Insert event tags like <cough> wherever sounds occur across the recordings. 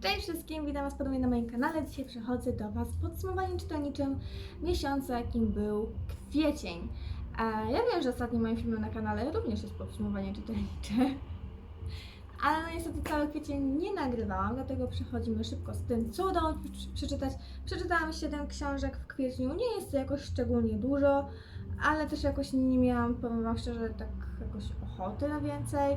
Cześć wszystkim, witam Was ponownie na moim kanale. Dzisiaj przechodzę do Was z podsumowaniem czytelniczym miesiąca, jakim był kwiecień. Ja wiem, że ostatnim moim filmem na kanale również jest podsumowanie czytelnicze, ale no niestety cały kwiecień nie nagrywałam, dlatego przechodzimy szybko z tym, co udało mi przeczytać. Przeczytałam 7 książek w kwietniu, nie jest to jakoś szczególnie dużo, ale też jakoś nie miałam, powiem Wam szczerze, tak jakoś ochoty na więcej.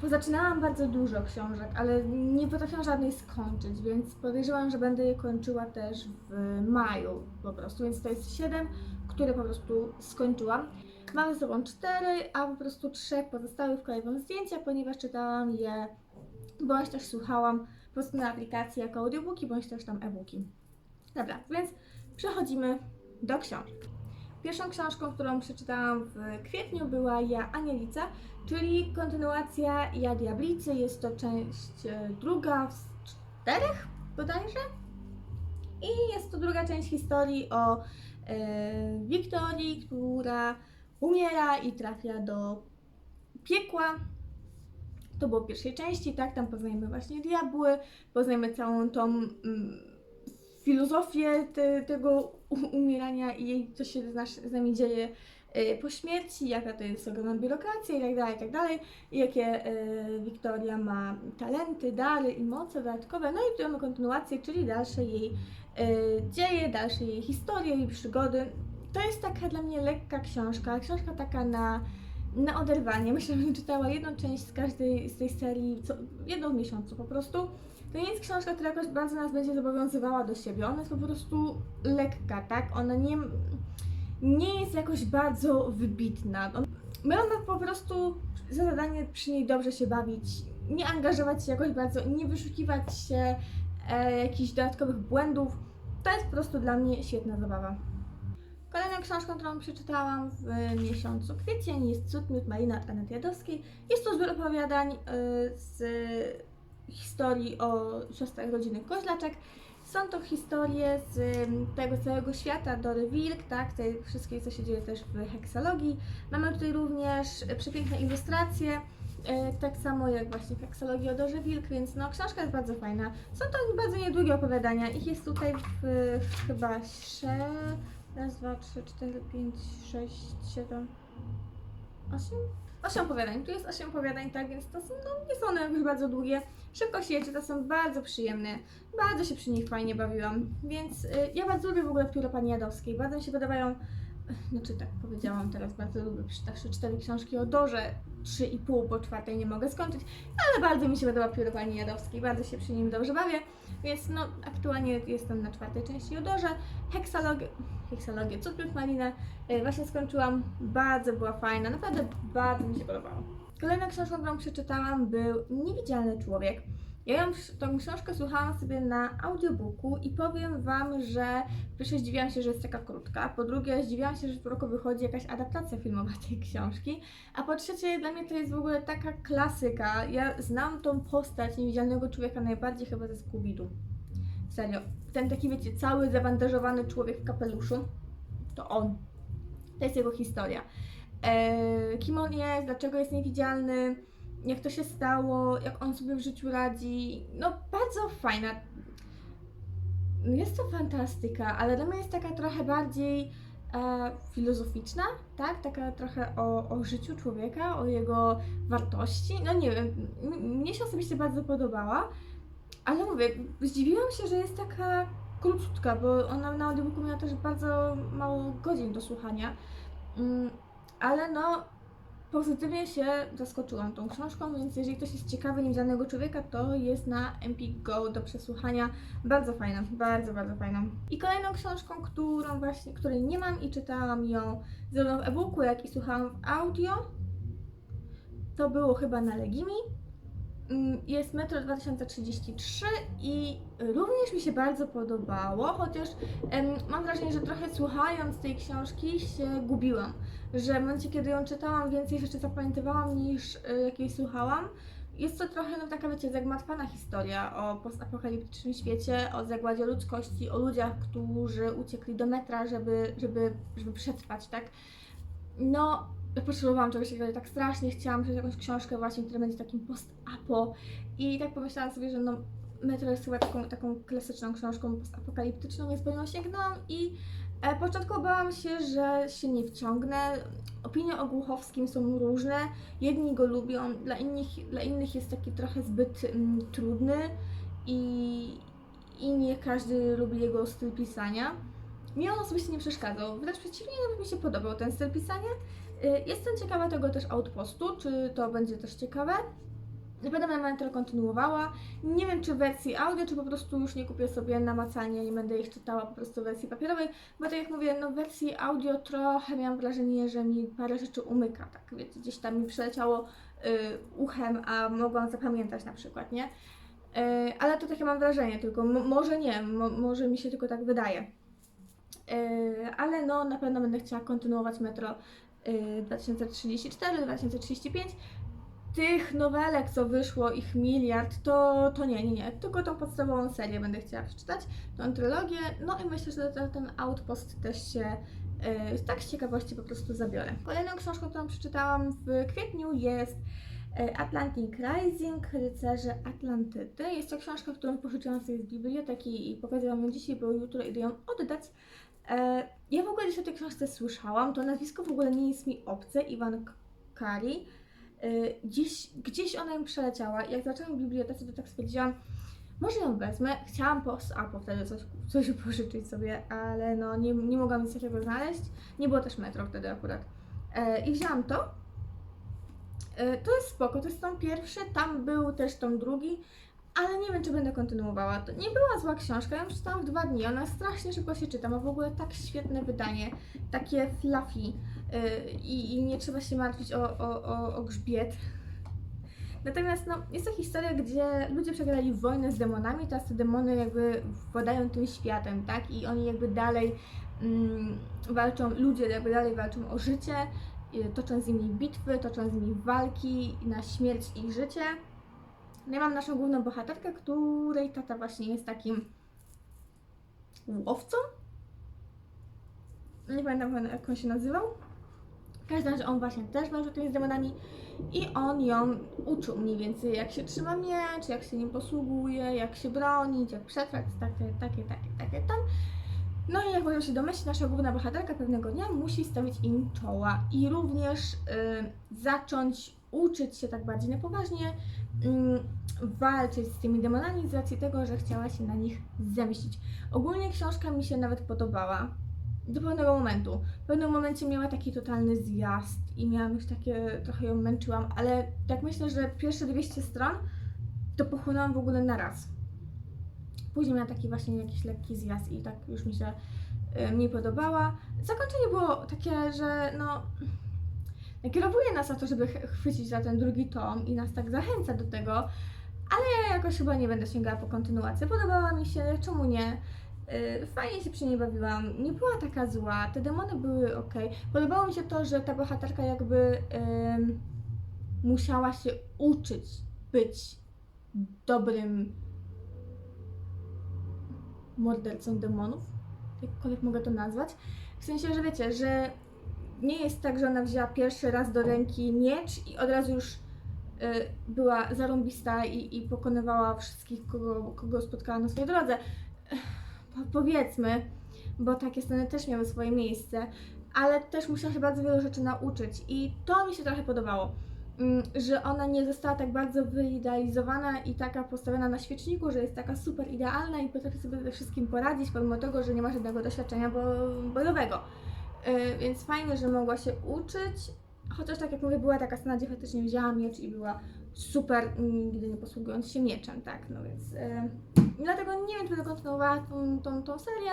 Pozaczynałam bardzo dużo książek, ale nie potrafiłam żadnej skończyć, więc podejrzewam, że będę je kończyła też w maju po prostu, więc to jest 7, które po prostu skończyłam. Mam ze sobą 4, a po prostu 3 pozostałych wklejam zdjęcia, ponieważ czytałam je, bądź też słuchałam po prostu na aplikacji jako audiobooki, bądź też tam e-booki. Dobra, więc przechodzimy do książek. Pierwszą książką, którą przeczytałam w kwietniu była Ja Anielica, czyli kontynuacja Ja Diablicy. Jest to część e, druga z czterech bodajże. I jest to druga część historii o e, Wiktorii, która umiera i trafia do piekła. To było w pierwszej części, tak? Tam poznajemy właśnie diabły, poznajemy całą tą mm, filozofię te, tego umierania i jej, co się z, nas, z nami dzieje e, po śmierci, jaka to jest ogromna biurokracja i tak dalej, i tak i jakie e, Wiktoria ma talenty, dary i moce dodatkowe. No i tu mamy kontynuację, czyli dalsze jej e, dzieje, dalsze jej historie i przygody. To jest taka dla mnie lekka książka, książka taka na, na oderwanie. Myślę, że czytała jedną część z każdej z tej serii, co, jedną w miesiącu po prostu. To nie jest książka, która jakoś bardzo nas będzie zobowiązywała do siebie. Ona jest po prostu lekka, tak? Ona nie, nie jest jakoś bardzo wybitna. Mamy po prostu za zadanie przy niej dobrze się bawić, nie angażować się jakoś bardzo, nie wyszukiwać się e, jakichś dodatkowych błędów. To jest po prostu dla mnie świetna zabawa. Kolejną książką, którą przeczytałam w miesiącu kwiecień jest Cud Miód Malina Anety Jadowskiej. Jest to zbiór opowiadań e, z historii o siostrach rodziny Koźlaczek. Są to historie z tego całego świata Dory Wilk, tak, tej wszystkiej, co się dzieje też w heksalogii. Mamy tutaj również przepiękne ilustracje, e, tak samo jak właśnie w heksalogii o Dorze Wilk, więc no, książka jest bardzo fajna. Są to bardzo niedługie opowiadania, ich jest tutaj w chyba 6, raz, dwa, trzy, cztery, pięć, sześć, siedem, osiem? Osiem opowiadań, tu jest osiem opowiadań, tak, więc to są, no, nie są one bardzo długie. Szybko się jedzie, to są bardzo przyjemne. Bardzo się przy nich fajnie bawiłam. Więc y, ja bardzo lubię w ogóle pióro pani Jadowskiej. Bardzo mi się podobają. Znaczy tak powiedziałam teraz, bardzo lubię przeczytawszy cztery książki o Dorze, trzy i pół, bo czwartej nie mogę skończyć, ale bardzo mi się podoba pióro pani Jadowskiej, bardzo się przy nim dobrze bawię, więc no aktualnie jestem na czwartej części o Dorze. Heksalogię, heksalogię Cudów Malina y, właśnie skończyłam, bardzo była fajna, naprawdę bardzo mi się podobała. Kolejną książką, którą przeczytałam był Niewidzialny Człowiek. Ja ją, tą książkę słuchałam sobie na audiobooku i powiem Wam, że po pierwsze zdziwiłam się, że jest taka krótka, po drugie zdziwiłam się, że w roku wychodzi jakaś adaptacja filmowa tej książki, a po trzecie dla mnie to jest w ogóle taka klasyka. Ja znam tą postać Niewidzialnego Człowieka najbardziej chyba ze Scooby-Doo. Serio. Ten taki, wiecie, cały zabandażowany człowiek w kapeluszu, to on. To jest jego historia e, kim on jest, dlaczego jest niewidzialny, jak to się stało, jak on sobie w życiu radzi. No, bardzo fajna. Jest to fantastyka, ale dla mnie jest taka trochę bardziej e, filozoficzna, tak? Taka trochę o, o życiu człowieka, o jego wartości. No nie wiem, mnie się osobiście bardzo podobała, ale mówię, zdziwiłam się, że jest taka krótka, bo ona na audiobooku miała też bardzo mało godzin do słuchania. Mm, ale no, pozytywnie się zaskoczyłam tą książką, więc jeżeli ktoś jest ciekawy niewidzialnego człowieka, to jest na Empik Go do przesłuchania. Bardzo fajna, bardzo, bardzo fajna. I kolejną książką, którą właśnie, której nie mam i czytałam ją zarówno w e-booku, jak i słuchałam w audio, to było chyba na Legimi. Mm, Jest Metro 2033 i również mi się bardzo podobało, chociaż mam wrażenie, że trochę słuchając tej książki się gubiłam że w momencie, kiedy ją czytałam, więcej rzeczy zapamiętywałam niż y, jak jej słuchałam. Jest to trochę no, taka, wiecie, zagmatwana historia o postapokaliptycznym świecie, o zagładzie ludzkości, o ludziach, którzy uciekli do metra, żeby, żeby, żeby przetrwać, tak? No, potrzebowałam czegoś takiego, tak strasznie chciałam przeczytać jakąś książkę właśnie, która będzie takim post-apo i tak pomyślałam sobie, że no Metro jest chyba taką, taką klasyczną książką apokaliptyczną, więc po nią i e, początkowo bałam się, że się nie wciągnę. Opinie o Głuchowskim są różne. Jedni go lubią, dla innych, dla innych jest taki trochę zbyt mm, trudny i, i nie każdy lubi jego styl pisania. Mi on osobiście nie przeszkadzał, wręcz przeciwnie, nawet mi się podobał ten styl pisania. Y, Jestem ciekawa tego też outpostu, czy to będzie też ciekawe. Będę Metro kontynuowała. Nie wiem, czy w wersji audio, czy po prostu już nie kupię sobie namacalnie, nie będę ich czytała po prostu w wersji papierowej, bo tak jak mówię, no w wersji audio trochę miałam wrażenie, że mi parę rzeczy umyka, tak wiecie, gdzieś tam mi przeleciało y, uchem, a mogłam zapamiętać na przykład, nie? Y, ale to takie mam wrażenie, tylko może nie, mo- może mi się tylko tak wydaje. Y, ale no na pewno będę chciała kontynuować Metro y, 2034, 2035. Tych nowelek, co wyszło, ich miliard, to, to nie, nie, nie. Tylko tą podstawową serię będę chciała przeczytać, tą trylogię. No i myślę, że ten, Outpost też się y, tak z ciekawości po prostu zabiorę. Kolejną książką, którą przeczytałam w kwietniu jest Atlantic Rising, Rycerze Atlantydy. Jest to książka, którą pożyczyłam sobie z biblioteki i pokazałam ją dzisiaj, bo jutro idę ją oddać. E, Ja w ogóle gdzieś o tej książce słyszałam, to nazwisko w ogóle nie jest mi obce, Iwan Kari. Y, Gdzieś, gdzieś ona mi przeleciała jak zaczęłam w bibliotece, to tak stwierdziłam, może ją wezmę. Chciałam po Apo wtedy coś, coś pożyczyć sobie, ale no nie, nie mogłam nic takiego znaleźć. Nie było też metro wtedy akurat. E, I wzięłam to. E, To jest spoko, to jest tom pierwszy, tam był też tom drugi, ale nie wiem, czy będę kontynuowała. To nie była zła książka, ja ją przeczytałam w dwa dni, ona strasznie szybko się czyta, ma w ogóle tak świetne wydanie, takie fluffy yy, i, nie trzeba się martwić o, o, o, o grzbiet. Natomiast no, jest to historia, gdzie ludzie przegrali wojnę z demonami, teraz te demony jakby władają tym światem, tak? I oni jakby dalej mm, walczą, ludzie jakby dalej walczą o życie, y, toczą z nimi bitwy, toczą z nimi walki na śmierć i życie. No ja mam naszą główną bohaterkę, której tata właśnie jest takim łowcą. Nie pamiętam jak on się nazywał. W każdym razie on właśnie też walczył tymi z demonami i on ją uczył mniej więcej jak się trzyma miecz, jak się nim posługuje, jak się bronić, jak przetrwać, takie, takie, takie, takie tam. No i jak można się domyślić, nasza główna bohaterka pewnego dnia musi stawić im czoła i również y, zacząć uczyć się tak bardziej na poważnie, mm, walczyć z tymi demonami z racji tego, że chciała się na nich zemścić. Ogólnie książka mi się nawet podobała do pewnego momentu. W pewnym momencie miała taki totalny zjazd i miałam już takie, trochę ją męczyłam, ale tak myślę, że pierwsze 200 stron to pochłonęłam w ogóle na raz. Później miała taki właśnie jakiś lekki zjazd i tak już mi się y, mniej podobała. Zakończenie było takie, że no nakierowuje nas na to, żeby ch- chwycić za ten drugi tom i nas tak zachęca do tego, ale ja jakoś chyba nie będę sięgała po kontynuację. Podobała mi się, czemu nie? Yy, Fajnie się przy niej bawiłam, nie była taka zła, te demony były ok. Podobało mi się to, że ta bohaterka jakby ym, musiała się uczyć być dobrym mordercą demonów, jakkolwiek mogę to nazwać. W sensie, że wiecie, że nie jest tak, że ona wzięła pierwszy raz do ręki miecz i od razu już y, była zarąbista i, i pokonywała wszystkich, kogo, kogo spotkała na swojej drodze. Powiedzmy, bo takie sceny też miały swoje miejsce, ale też musiała się bardzo wielu rzeczy nauczyć i to mi się trochę podobało. Mm, Że ona nie została tak bardzo wyidealizowana i taka postawiona na świeczniku, że jest taka super idealna i potrafi sobie ze wszystkim poradzić, pomimo tego, że nie ma żadnego doświadczenia bo- bojowego. Yy, więc fajnie, że mogła się uczyć. Chociaż tak jak mówię, była taka scena, gdzie faktycznie wzięła miecz i była super, nigdy nie posługując się mieczem, tak, no więc yy, dlatego nie wiem, czy będę kontynuowała tą, tą, tą serię,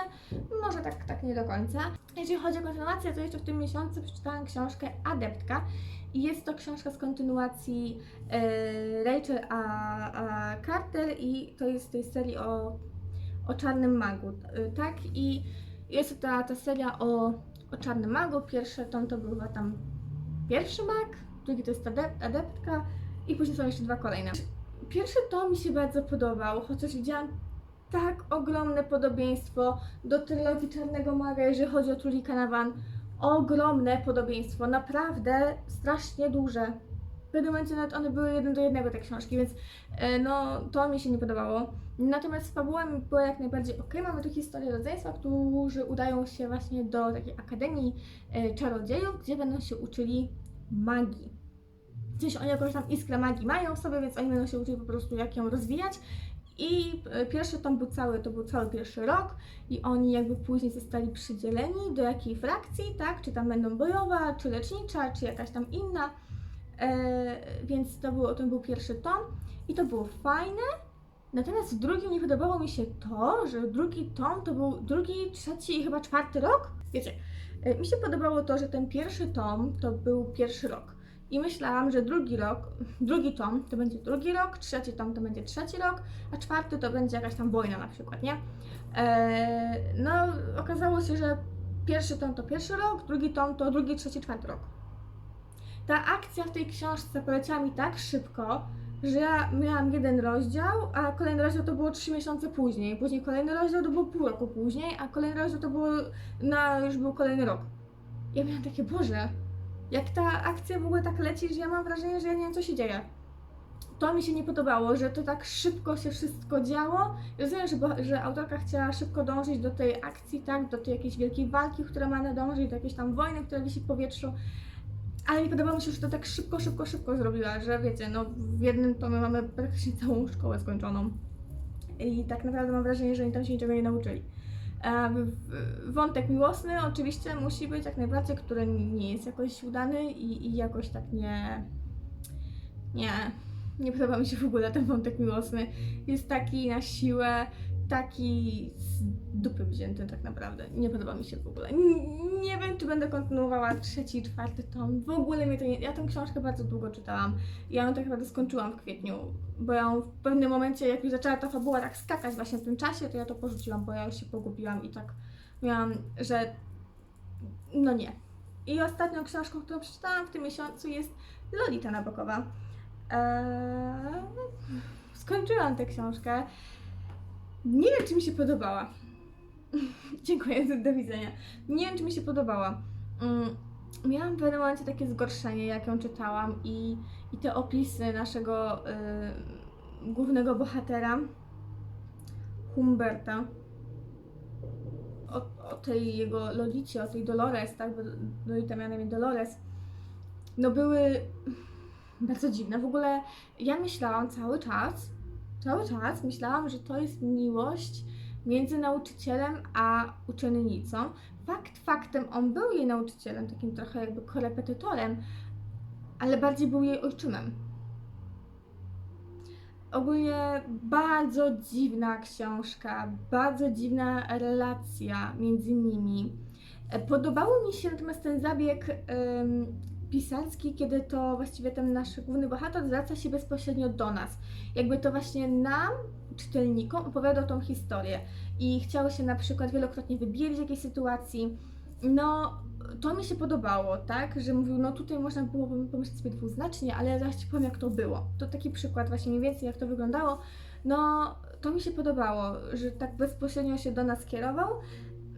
może tak, tak nie do końca. Jeżeli chodzi o kontynuację, to jeszcze w tym miesiącu przeczytałam książkę Adeptka jest to książka z kontynuacji yy, Rachel a, a Carter i to jest tej serii o, o czarnym magu, yy, tak, i jest to ta, ta seria o, o czarnym magu, pierwszy tom to był chyba tam pierwszy mag, drugi to jest adep- adeptka, i później są jeszcze dwa kolejne. Pierwszy tom mi się bardzo podobał, chociaż widziałam tak ogromne podobieństwo do trylogii Czarnego Maga, jeżeli chodzi o Tulika Nawan. Ogromne podobieństwo, naprawdę strasznie duże. w pewnym momencie nawet one były jeden do jednego te książki, więc e, no to mi się nie podobało. Natomiast fabuła mi była jak najbardziej ok. Mamy tu historię rodzeństwa, którzy udają się właśnie do takiej akademii e, czarodziejów, gdzie będą się uczyli magii. Gdzieś oni jakąś tam iskrę magii mają w sobie, więc oni będą się uczyli po prostu jak ją rozwijać. I e, pierwszy tom był cały, to był cały pierwszy rok i oni jakby później zostali przydzieleni do jakiej frakcji, tak? Czy tam będą bojowa, czy lecznicza, czy jakaś tam inna. E, więc to, było, to był pierwszy tom i to było fajne. Natomiast w drugim nie podobało mi się to, że drugi tom to był drugi, trzeci i chyba czwarty rok. Wiecie, e, mi się podobało to, że ten pierwszy tom to był pierwszy rok. I myślałam, że drugi rok, drugi tom to będzie drugi rok, trzeci tom to będzie trzeci rok, a czwarty to będzie jakaś tam wojna na przykład, nie? E, no, okazało się, że pierwszy tom to pierwszy rok, drugi tom to drugi, trzeci, czwarty rok. Ta akcja w tej książce poleciała mi tak szybko, że ja miałam jeden rozdział, a kolejny rozdział to było trzy miesiące później. Później kolejny rozdział to było pół roku później, a kolejny rozdział to było na już był kolejny rok. Ja miałam takie, Boże, jak ta akcja w ogóle tak leci, że ja mam wrażenie, że ja nie wiem co się dzieje. To mi się nie podobało, że to tak szybko się wszystko działo. Rozumiem, że, że autorka chciała szybko dążyć do tej akcji, tak, do tej jakiejś wielkiej walki, która ma nadążyć, do jakiejś tam wojny, która wisi w powietrzu. Ale nie podobało mi się, że to tak szybko, szybko, szybko zrobiła, że wiecie, no w jednym tomie mamy praktycznie całą szkołę skończoną. I tak naprawdę mam wrażenie, że oni tam się niczego nie nauczyli. Wątek miłosny oczywiście musi być jak najbardziej, który nie jest jakoś udany i, i jakoś tak nie. Nie. Nie podoba mi się w ogóle ten wątek miłosny. Jest taki na siłę, taki z dupy wzięty tak naprawdę. Nie podoba mi się w ogóle. N- Nie wiem, czy będę kontynuowała trzeci czwarty tom. W ogóle mnie to nie... Ja tę książkę bardzo długo czytałam. Ja ją tak naprawdę skończyłam w kwietniu, bo ją w pewnym momencie, jak już zaczęła ta fabuła tak skakać właśnie w tym czasie, to ja to porzuciłam, bo ja już się pogubiłam i tak miałam, że no nie. I ostatnią książką, którą przeczytałam w tym miesiącu jest Lolita Nabokowa. Eee, skończyłam tę książkę. Nie wiem, czy mi się podobała. <laughs> Dziękuję, do- widzenia. Nie wiem, czy mi się podobała. Mm, Miałam w pewnym momencie takie zgorszenie, jak ją czytałam i, i te opisy naszego y, głównego bohatera, Humberta, o, o tej jego Lolicie, o tej Dolores, tak, bo Lolita miała na imię Dolores, no były bardzo dziwne. W ogóle ja myślałam cały czas, cały czas myślałam, że to jest miłość między nauczycielem a uczennicą. Fakt faktem, on był jej nauczycielem, takim trochę jakby korepetytorem, ale bardziej był jej ojczymem. Ogólnie bardzo dziwna książka, bardzo dziwna relacja między nimi. E, Podobało mi się natomiast ten zabieg em, pisarski, kiedy to właściwie ten nasz główny bohater zwraca się bezpośrednio do nas. Jakby to właśnie nam, czytelnikom, opowiadał tą historię i chciał się na przykład wielokrotnie wybielić jakiejś sytuacji. No, to mi się podobało, tak? Że mówił, no tutaj można było pomyśleć sobie dwuznacznie, ale zaraz Ci powiem, jak to było. To taki przykład właśnie mniej więcej, jak to wyglądało. No, to mi się podobało, że tak bezpośrednio się do nas kierował.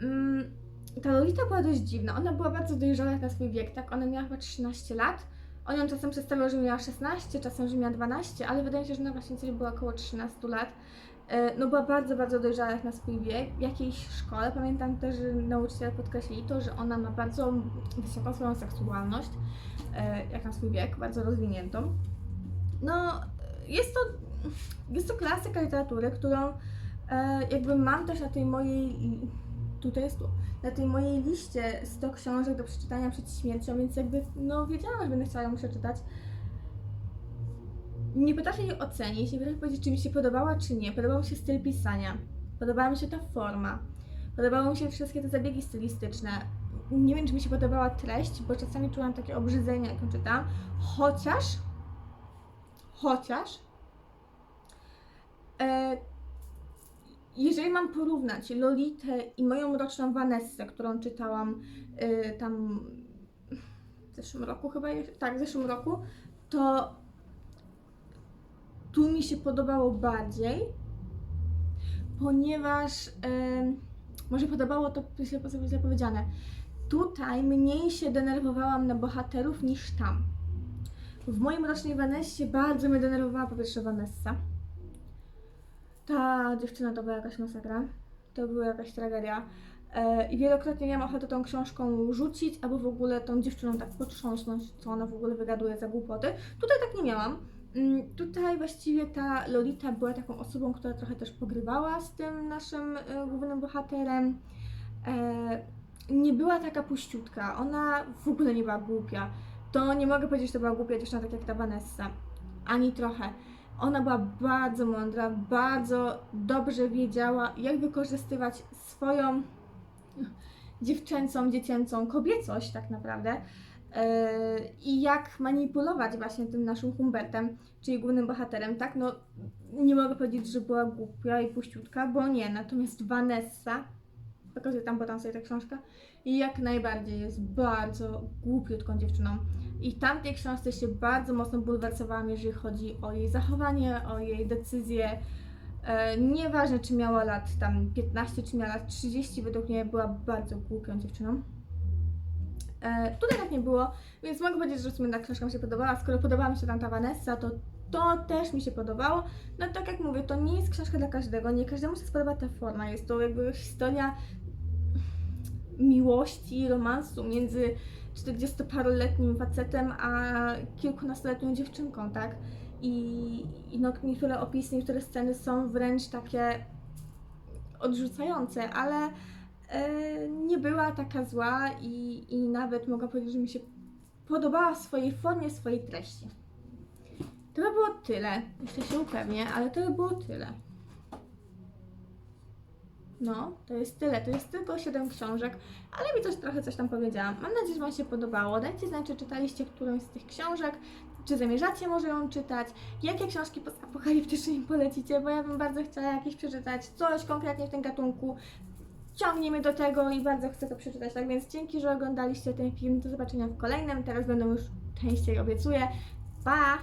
Mm, ta Lolita była dość dziwna. Ona była bardzo dojrzała na swój wiek, tak? Ona miała chyba 13 lat. On ją czasem przedstawiał, że miała 16, czasem, że miała 12, ale wydaje mi się, że ona właśnie coś była około 13 lat. E, No była bardzo, bardzo dojrzała na swój wiek. W jakiejś szkole pamiętam też, że nauczyciele podkreślili to, że ona ma bardzo wysoką swoją seksualność, e, jak na swój wiek, bardzo rozwiniętą. No, jest to, jest to klasyka literatury, którą e, jakby mam też na tej mojej, tutaj jest na tej mojej liście 100 książek do przeczytania przed śmiercią, więc jakby, no wiedziałam, że będę chciała ją przeczytać. Nie potrafię jej ocenić, nie potrafię powiedzieć, czy mi się podobała, czy nie. Podobał mi się styl pisania, podobała mi się ta forma, podobały mi się wszystkie te zabiegi stylistyczne. Nie wiem, czy mi się podobała treść, bo czasami czułam takie obrzydzenie, jak ją czytałam, chociaż, chociaż, e, jeżeli mam porównać Lolitę i moją roczną Vanessę, którą czytałam y, tam w zeszłym roku chyba, tak, w zeszłym roku, to tu mi się podobało bardziej, ponieważ em, może podobało to źle powiedziane. Tutaj mniej się denerwowałam na bohaterów niż tam. w moim rocznej Vanessie bardzo mnie denerwowała po pierwsze Vanessa. Ta dziewczyna to była jakaś masakra. To była jakaś tragedia. E, I wielokrotnie miałam ochotę tą książką rzucić, albo w ogóle tą dziewczyną tak potrząsnąć, co ona w ogóle wygaduje za głupoty. Tutaj tak nie miałam. Mm, Tutaj właściwie ta Lolita była taką osobą, która trochę też pogrywała z tym naszym e, głównym bohaterem. E, nie była taka puściutka, ona w ogóle nie była głupia. To nie mogę powiedzieć, że to była głupia dziewczyna, tak jak ta Vanessa. Ani trochę. Ona była bardzo mądra, bardzo dobrze wiedziała, jak wykorzystywać swoją dziewczęcą, dziecięcą kobiecość tak naprawdę yy, i jak manipulować właśnie tym naszym Humbertem, czyli głównym bohaterem, tak? No nie mogę powiedzieć, że była głupia i puściutka, bo nie, natomiast Vanessa, pokazuję tam potem sobie tę książkę, i jak najbardziej jest bardzo głupiutką dziewczyną. I w tamtej książce się bardzo mocno bulwersowałam, jeżeli chodzi o jej zachowanie, o jej decyzje. E, nieważne, czy miała lat tam 15, czy miała lat 30, według mnie była bardzo głupią dziewczyną. E, tutaj tak nie było, więc mogę powiedzieć, że w sumie ta książka mi się podobała. Skoro podobała mi się tam ta Vanessa, to to też mi się podobało. No tak jak mówię, to nie jest książka dla każdego, nie każdemu się spodoba ta forma. Jest to jakby historia miłości, romansu między 40-paroletnim facetem a kilkunastoletnią dziewczynką, tak? I, i no, niektóre opisy, niektóre sceny są wręcz takie odrzucające, ale e, nie była taka zła i, i nawet mogę powiedzieć, że mi się podobała w swojej formie, swojej treści. To by było tyle. Jeszcze się upewnię, ale to by było tyle. No, to jest tyle. To jest tylko 7 książek, ale mi coś trochę coś tam powiedziałam. Mam nadzieję, że Wam się podobało. Dajcie znać, czy czytaliście którąś z tych książek, czy zamierzacie może ją czytać, jakie książki apokaliptyczne im polecicie, bo ja bym bardzo chciała jakieś przeczytać, coś konkretnie w tym gatunku. Ciągnie mnie do tego i bardzo chcę to przeczytać. Tak więc dzięki, że oglądaliście ten film. Do zobaczenia w kolejnym. Teraz będą już częściej, obiecuję. Pa!